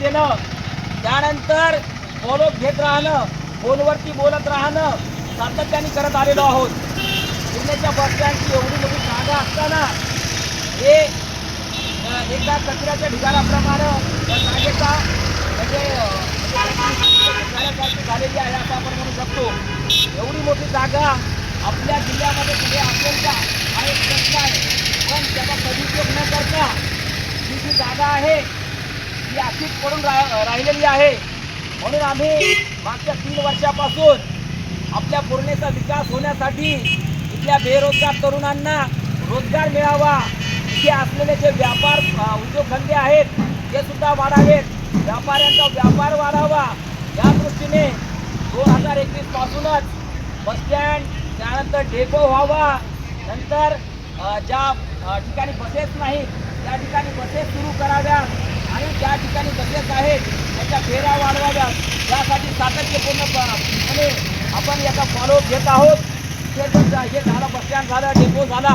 देणं त्यानंतर फॉलोअप घेत राहणं फोनवरती बोलत राहणं सातत्याने करत आलेलो आहोत. पुण्याच्या बस एवढी मोठी जागा असताना हे एका कचऱ्याच्या ढिगाराप्रमाणे त्या जागेचा म्हणजे झाल्यासारखी म्हणजे झालेली आहे असं आपण म्हणू शकतो. एवढी मोठी जागा आपल्या जिल्ह्यामध्ये कुठे असेल का हा एक प्रश्न आहे. पण त्याचा सदुपयोग न करता ही जी जागा आहे ही अशीच पडून रा राहिलेली आहे. म्हणून आम्ही मागच्या तीन वर्षापासून आपल्या पूर्णेचा विकास होण्यासाठी इथल्या बेरोजगार तरुणांना रोजगार मिळावा. इथे असलेले जे व्यापार उद्योगधंदे आहेत ते सुद्धा वाढावेत. व्यापाऱ्यांचा व्यापार वाढावा. या दृष्टीने दोन हजार एकवीस पासूनच बसस्टँड त्यानंतर डेपो व्हावा. नंतर ज्या ठिकाणी बसेस नाहीत त्या ठिकाणी बसेस सुरू कराव्यात. ज्या ठिकाणी बसेस आहेत त्याच्या फेऱ्या वाढवाव्यात यासाठी सातत्यपूर्णपणे म्हणजे आपण याचा फॉलोअप घेत आहोत. हे झालं हे झालं झालं डेपो झाला.